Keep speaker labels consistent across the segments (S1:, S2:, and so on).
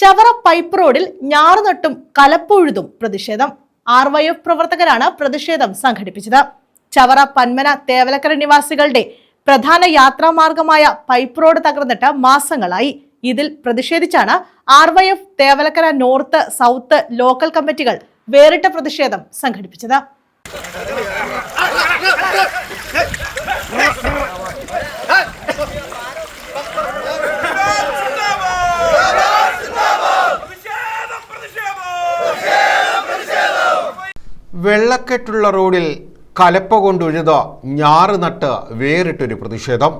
S1: Chavara pipe റോഡിൽ ഞാറുനട്ടും കലപ്പൊഴുതും പ്രതിഷേധം. R Y F പ്രവർത്തകരാണ് പ്രതിഷേധം സംഘടിപ്പിച്ചത്. ചവറ പന്മന തേവലക്കര നിവാസികളുടെ പ്രധാന യാത്രാമാർഗമായ പൈപ്പ് റോഡ് തകർന്നിട്ട് മാസങ്ങളായി. ഇതിൽ പ്രതിഷേധിച്ചാണ് R Y F Thevalakkara north south local കമ്മിറ്റികൾ വേറിട്ട പ്രതിഷേധം സംഘടിപ്പിച്ചത്.
S2: വെള്ളക്കെട്ടുള്ള റോഡിൽ കലപ്പ കൊണ്ടുഴുത് ഞാറ് നട്ട് വേറിട്ടൊരു പ്രതിഷേധം.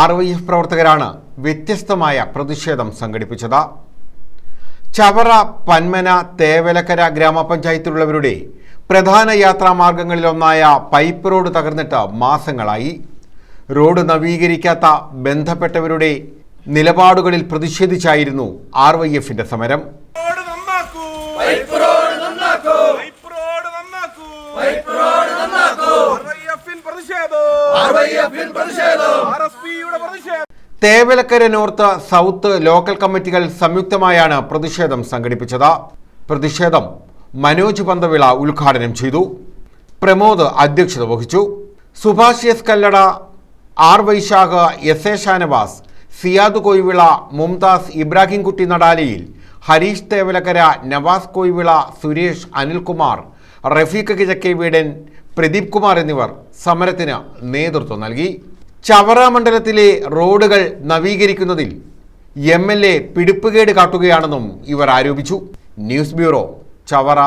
S2: ആർ വൈ എഫ് പ്രവർത്തകരാണ് വ്യത്യസ്തമായ പ്രതിഷേധം സംഘടിപ്പിച്ചത്. ചവറ പന്മന തേവലക്കര ഗ്രാമപഞ്ചായത്തിലുള്ളവരുടെ പ്രധാന യാത്രാമാർഗങ്ങളിലൊന്നായ പൈപ്പ് റോഡ് തകർന്നിട്ട് മാസങ്ങളായി. റോഡ് നവീകരിക്കാത്ത ബന്ധപ്പെട്ടവരുടെ നിലപാടുകളിൽ പ്രതിഷേധിച്ചായിരുന്നു ആർ വൈ എഫിന്റെ സമരം
S3: റോഡ് നന്നാക്കൂ പൈപ്പ് റോഡ് നന്നാക്കൂ പൈപ്പ് റോഡ് നന്നാക്കൂ പൈപ്പ് റോഡ് നന്നാക്കൂ ആർവൈഎഫിൻ പ്രതിഷേധം ആർവൈഎഫിൻ പ്രതിഷേധം ആർഎസ്പിയുടെ പ്രതിഷേധം
S2: തേവലക്കര നോർത്ത് സൗത്ത് ലോക്കൽ കമ്മിറ്റികൾ സംയുക്തമായാണ് പ്രതിഷേധം സംഘടിപ്പിച്ചത്. പ്രതിഷേധം മനോജ് പന്തവിള ഉദ്ഘാടനം ചെയ്തു. പ്രമോദ് അധ്യക്ഷത വഹിച്ചു. Subhash S Kallada R Vaishakh S A Shanavas Siyad Koivila Mumtaz Ibrahimkutty നടാലിയിൽ Harish Thevalakkara Navas കൊയ്വിള Suresh Anilkumar Rafeeq കിഴക്കേ വീടൻ പ്രദീപ് കുമാർ എന്നിവർ സമരത്തിന് നേതൃത്വം നൽകി. ചവറ മണ്ഡലത്തിലെ റോഡുകൾ നവീകരിക്കുന്നതിൽ എം എൽ എ പിടിപ്പുകേട് കാട്ടുകയാണെന്നും ഇവർ ആരോപിച്ചു. News bureau Chavara.